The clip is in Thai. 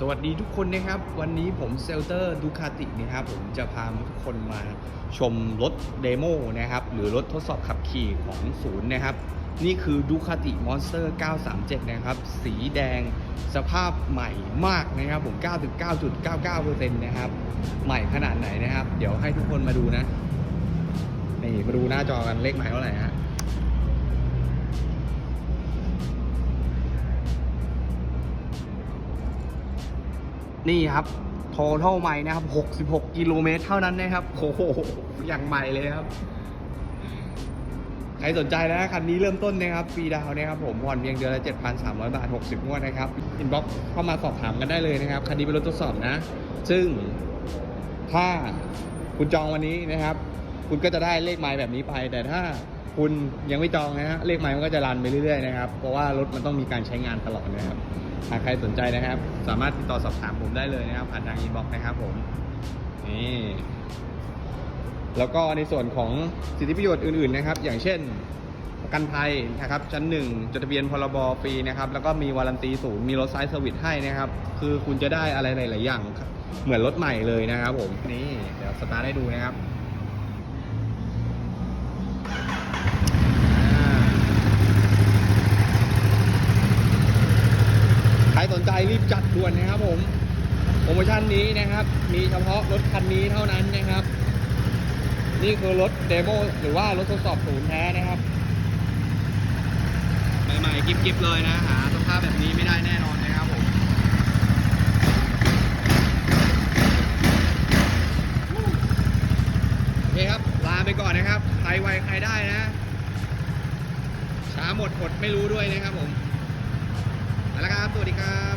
สวัสดีทุกคนนะครับ วันนี้ผมเซลเตอร์ดูคาตินะครับ ผมจะพาทุกคนมาชมรถเดโมนะครับ หรือรถทดสอบขับขี่ของศูนย์นะครับ นี่คือดูคาติมอนสเตอร์937 นะครับ สีแดงสภาพใหม่มากนะครับ ผม 99.99%นะครับ ใหม่ขนาดไหนนะครับ เดี๋ยวให้ทุกคนมาดูนะ นี่ มาดูหน้าจอกันเลขหม่เท่าไหร่ฮะ นี่ครับ total ใหม่นะครับ 66 กิโลเมตรเท่านั้นนะครับโอ้โหอย่างใหม่เลยครับ ใครสนใจนะคันนี้เริ่มต้นนะครับฟรีดาวนะครับผมผ่อนเพียงเดือนละ 7,300 บาท 60งวดนะครับอินบ็อกซ์เข้ามาสอบถามกันได้เลยนะครับ คันนี้เป็นรถทดสอบนะ ซึ่งถ้าคุณจองวันนี้นะครับ คุณก็จะได้เลขไมล์แบบนี้ไป แต่ถ้า คุณยังไม่จองนะฮะเลขไมล์มันก็จะรันไปเรื่อยๆนะครับเพราะว่ารถมันต้องมีการใช้งานตลอดนะครับหากใครสนใจนะครับ สามารถติดต่อสอบถามผมได้เลยนะครับผ่านทางอินบ็อกนะครับผมนี่แล้วก็ในส่วนของสิทธิประโยชน์อื่นๆนะครับ อย่างเช่นประกันภัยนะครับชั้นหนึ่งจดทะเบียนพรบฟรีนะครับแล้วก็มีวารันตีศูนย์มีรถไซส์เซอร์วิสให้นะครับ คือคุณจะได้อะไรหลายๆอย่าง เหมือนรถใหม่เลยนะครับผมนี่เดี๋ยวสตาร์ทให้ดูนะครับอ่าใครส นใจรีบจัดด่วนนะครับผมโปรโมชั่นนี้นะครับ มีเฉพาะรถคันนี้เท่านั้นนะครับ นี่คือรถเดโมหรือว่ารถทดสอบศูนย์แท้นะครับใหม่ๆกิบๆเลยนะหาสภาพแบบนี้ไม่ได้แน่นอนนะครับผมโอเคครับลาไปก่อนนะครับใครไวใครได้นะช้าหมดอดไม่รู้ด้วยนะครับผม แล้วครับ สวัสดีครับ